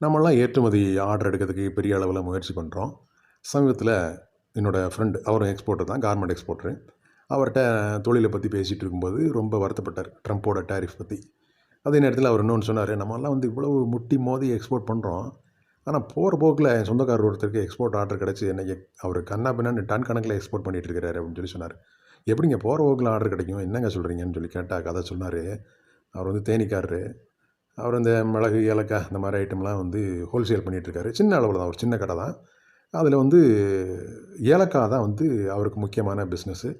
நம்மலாம் ஏற்றுமதி ஆர்டர் எடுக்கிறதுக்கு பெரிய அளவில் முயற்சி பண்ணுறோம் சமீபத்தில் என்னோடய ஃப்ரெண்டு அவரும் எக்ஸ்போர்ட்டர் தான் கார்மெண்ட் எக்ஸ்போர்ட்ரு அவர்கிட்ட தொழிலை பற்றி பேசிகிட்டு இருக்கும்போது ரொம்ப வருத்தப்பட்டார் ட்ரம்ப்போட டேரிஃப் பற்றி அதே நேரத்தில் அவர் இன்னொன்று சொன்னார் நம்மலாம் வந்து இவ்வளவு முட்டி மோதி எக்ஸ்போர்ட் பண்ணுறோம் ஆனால் போகிற போக்கில் என் சொந்தக்காரர் ஒருத்தருக்கு எக்ஸ்போர்ட் ஆர்டர் கிடச்சி என்னை அவர் கண்ணா பின்னான்னு டன் கணக்கில் எக்ஸ்போர்ட் பண்ணிகிட்டு இருக்கிறாரு அப்படின்னு சொல்லி சொன்னார். எப்படிங்க போகிற போக்கில் ஆர்டர் கிடைக்கும்? என்னங்க சொல்கிறீங்கன்னு சொல்லி கேட்டால் கதை சொன்னார். அவர் வந்து தேனிக்காரரு. அவர் இந்த மிளகு ஏலக்காய் இந்த மாதிரி ஐட்டம்லாம் வந்து ஹோல்சேல் பண்ணிகிட்ருக்காரு சின்ன அளவில் தான் ஒரு சின்ன கடை தான் அதில் வந்து ஏலக்காய் தான் வந்து அவருக்கு முக்கியமான பிஸ்னஸ்ஸு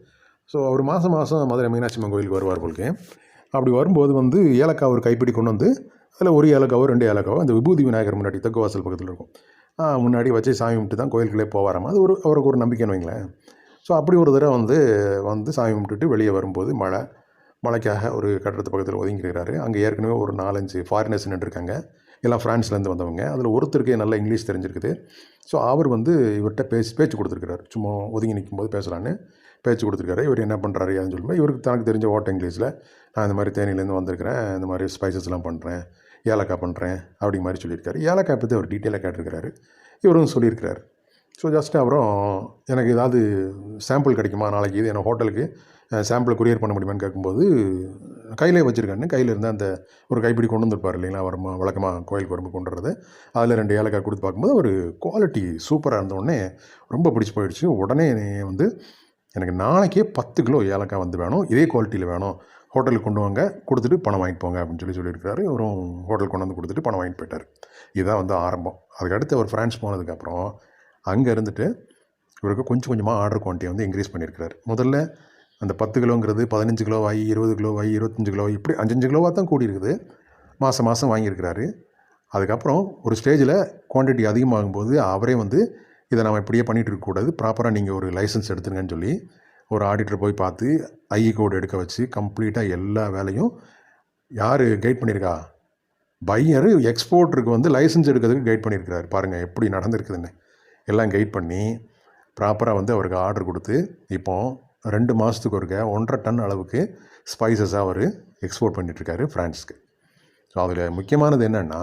ஸோ அவர் மாதம் மாதம் மதுரை மீனாட்சி அம்மன் கோயிலுக்கு வருவார் போலுக்கே. அப்படி வரும்போது வந்து ஏலக்காய் ஒரு கைப்பிடி கொண்டு வந்து அதில் ஒரு ஏலக்காவோ ரெண்டு ஏலக்காவோ அந்த விபூதி விநாயகர் முன்னாடி தெற்கு வாசல் பக்கத்தில் இருக்கும். முன்னாடி வச்சு சாமி கும்பிட்டு தான் கோயிலுக்குள்ளே போவாராம். அது ஒரு அவருக்கு ஒரு நம்பிக்கைன்னு வைங்களேன். ஸோ அப்படி ஒரு தடவை வந்து வந்து சாமி கும்பிட்டுட்டு வெளியே வரும்போது மழை மழைக்காக ஒரு கட்டடத்து பக்கத்தில் ஒதுங்கிருக்கிறாரு அங்கே ஏற்கனவே ஒரு நாலஞ்சு ஃபாரினர்ஸ் நின்றுருக்காங்க. எல்லாம் ஃப்ரான்ஸ்லேருந்து வந்தவங்க. அதில் ஒருத்தருக்கே நல்ல இங்கிலீஷ் தெரிஞ்சிருக்குது. ஸோ அவர் வந்து இவர்கிட்ட பேசி பேச்சு கொடுத்துருக்கிறார். சும்மா ஒதுங்கி நிற்கும் போது பேசலான்னு பேச்சு கொடுத்துருக்காரு. இவர் என்ன பண்ணுறாரு அதுன்னு சொல்லும்போது இவருக்கு தனக்கு தெரிஞ்ச ஓட்ட இங்கிலீஷில் நான் இந்த மாதிரி தேனியிலேருந்து வந்திருக்கிறேன். இந்த மாதிரி ஸ்பைசஸ்லாம் பண்ணுறேன் ஏலக்காய் பண்ணுறேன் அப்படி மாதிரி சொல்லியிருக்காரு. ஏலக்காய் பற்றி அவர் டீட்டெயிலாக கேட்டிருக்கிறாரு. இவரும் சொல்லியிருக்கிறார். ஸோ ஜஸ்ட் அப்புறம் எனக்கு ஏதாவது சாம்பிள் கிடைக்குமா? நாளைக்கு இது என்ன ஹோட்டலுக்கு சாம்பிளை கொரியர் பண்ண முடியுமான்னு கேட்கும்போது கையிலே வச்சுருக்கான்னு கையில் இருந்தால் அந்த ஒரு கைப்பிடி கொண்டு வந்துருப்பார் இல்லைங்களா? வரமா வழக்கமாக கோயிலுக்கு வரும்போது கொண்டு வரது அதில் ரெண்டு ஏலக்காய் கொடுத்து பார்க்கும்போது ஒரு குவாலிட்டி சூப்பராக இருந்தோடனே ரொம்ப பிடிச்சி போயிடுச்சு. உடனே வந்து எனக்கு நாளைக்கே பத்து கிலோ ஏலக்காய் வந்து வேணும். இதே குவாலிட்டியில் வேணும். ஹோட்டலுக்கு கொண்டு வாங்க. கொடுத்துட்டு பணம் வாங்கிட்டு போங்க. அப்படின்னு சொல்லி சொல்லியிருக்காரு இவரும் ஹோட்டலுக்கு கொண்டு வந்து கொடுத்துட்டு பணம் வாங்கிட்டு போயிட்டார். இதுதான் வந்து ஆரம்பம். அதுக்கடுத்து அவர் ஃப்ரான்ஸ் போனதுக்கப்புறம் அங்கே இருந்துட்டு இவருக்கு கொஞ்சம் கொஞ்சமாக ஆர்டர் குவான்டிட்டி வந்து இன்க்ரீஸ் பண்ணியிருக்கிறார். முதல்ல அந்த பத்து கிலோங்கிறது பதினஞ்சு கிலோ ஆகி இருபது கிலோ ஆகி இருபத்தஞ்சு கிலோ இப்படி அஞ்சஞ்சு கிலோவாக தான் கூடி இருக்குது மாதம் மாதம் வாங்கியிருக்கிறாரு. அதுக்கப்புறம் ஒரு ஸ்டேஜில் குவான்டிட்டி அதிகமாகும்போது அவரே வந்து இதை நம்ம இப்படியே பண்ணிகிட்டு இருக்கக்கூடாது ப்ராப்பராக நீங்கள் ஒரு லைசன்ஸ் எடுத்துருங்கன்னு சொல்லி ஒரு ஆடிட்டர் போய் பார்த்து ஐஇ கோடு எடுக்க வச்சு கம்ப்ளீட்டாக எல்லா வேலையும் யார் கைட் பண்ணியிருக்கா? பையர் எக்ஸ்போர்ட்டருக்கு வந்து லைசன்ஸ் எடுக்கிறதுக்கு கைட் பண்ணியிருக்கிறாரு. பாருங்கள் எப்படி நடந்திருக்குதுன்னு. எல்லாம் கைட் பண்ணி ப்ராப்பராக வந்து அவருக்கு ஆர்டர் கொடுத்து இப்போது ரெண்டு மாதத்துக்கு ஒருக்க ஒன்றரை டன் அளவுக்கு ஸ்பைசஸாக அவர் எக்ஸ்போர்ட் பண்ணிகிட்ருக்காரு ஃப்ரான்ஸ்க்கு ஸோ அதில் முக்கியமானது என்னென்னா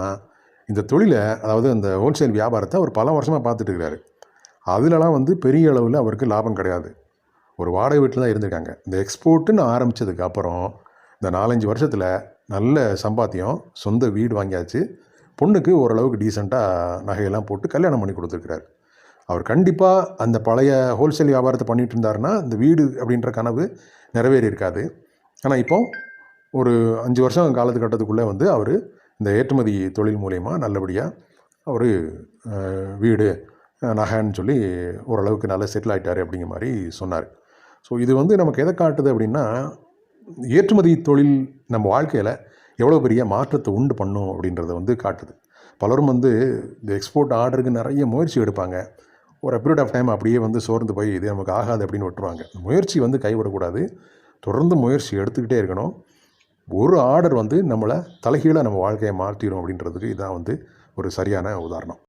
இந்த தொழிலை அதாவது அந்த ஹோல்சேல் வியாபாரத்தை அவர் பல வருஷமாக பார்த்துட்டு இருக்கிறாரு அதிலலாம் வந்து பெரிய அளவில் அவருக்கு லாபம் கிடையாது. ஒரு வாடகை வீட்டில் தான் இருந்திருக்காங்க. இந்த எக்ஸ்போர்ட்டுன்னு ஆரம்பித்ததுக்கு அப்புறம் இந்த நாலஞ்சு வருஷத்தில் நல்ல சம்பாத்தியம் சொந்த வீடு வாங்கியாச்சு. பொண்ணுக்கு ஓரளவுக்கு டீசெண்டாக நகையெல்லாம் போட்டு கல்யாணம் பண்ணி கொடுத்துருக்குறாரு. அவர் கண்டிப்பாக அந்த பழைய ஹோல்சேல் வியாபாரத்தை பண்ணிகிட்டு இருந்தாருன்னா இந்த வீடு அப்படின்ற கனவு நிறைவேறி இருக்காது ஆனால் இப்போ ஒரு அஞ்சு வருஷம் காலத்துக்கட்டத்துக்குள்ளே வந்து அவர் இந்த ஏற்றுமதி தொழில் மூலயமா நல்லபடியாக அவர் வீடு நகைன்னு சொல்லி ஓரளவுக்கு நல்லா செட்டில் ஆகிட்டார் அப்படிங்கிற மாதிரி சொன்னார். ஸோ இது வந்து நமக்கு எதை காட்டுது அப்படின்னா ஏற்றுமதி தொழில் நம்ம வாழ்க்கையில் எவ்வளோ பெரிய மாற்றத்தை உண்டு பண்ணும் அப்படின்றத வந்து காட்டுது. பலரும் வந்து இந்த எக்ஸ்போர்ட் ஆர்டருக்கு நிறைய முயற்சி எடுப்பாங்க. ஒரு பீரியட் ஆஃப் டைம் அப்படியே வந்து சோர்ந்து போய் இது நமக்கு ஆகாது அப்படின்னு விட்டுருவாங்க. முயற்சி வந்து கைவிடக்கூடாது. தொடர்ந்து முயற்சி எடுத்துக்கிட்டே இருக்கணும். ஒரு ஆர்டர் வந்து நம்மளை தலைகீழாக நம்ம வாழ்க்கையை மாற்றிடும் அப்படின்றதுக்கு இதான் வந்து ஒரு சரியான உதாரணம்.